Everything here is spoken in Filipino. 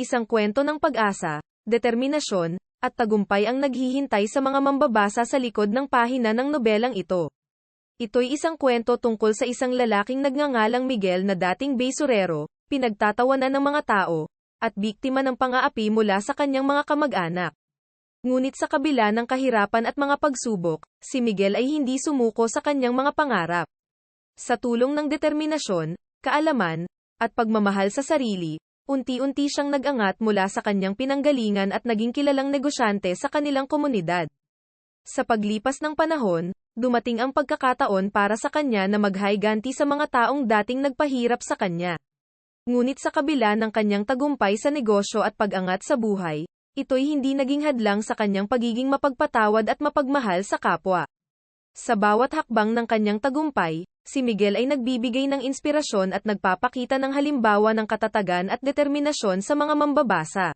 isang kwento ng pag-asa, determinasyon, at tagumpay ang naghihintay sa mga mambabasa sa likod ng pahina ng nobelang ito. Ito'y isang kwento tungkol sa isang lalaking nagngangalang Miguel na dating basurero, pinagtatawanan ng mga tao, at biktima ng pang-aapi mula sa kanyang mga kamag-anak. Ngunit sa kabila ng kahirapan at mga pagsubok, si Miguel ay hindi sumuko sa kanyang mga pangarap. Sa tulong ng determinasyon, kaalaman, at pagmamahal sa sarili, unti-unti siyang nag-angat mula sa kanyang pinanggalingan at naging kilalang negosyante sa kanilang komunidad. Sa paglipas ng panahon, dumating ang pagkakataon para sa kanya na maghayganti sa mga taong dating nagpahirap sa kanya. Ngunit sa kabila ng kanyang tagumpay sa negosyo at pag-angat sa buhay, ito'y hindi naging hadlang sa kanyang pagiging mapagpatawad at mapagmahal sa kapwa. Sa bawat hakbang ng kanyang tagumpay, si Miguel ay nagbibigay ng inspirasyon at nagpapakita ng halimbawa ng katatagan at determinasyon sa mga mambabasa.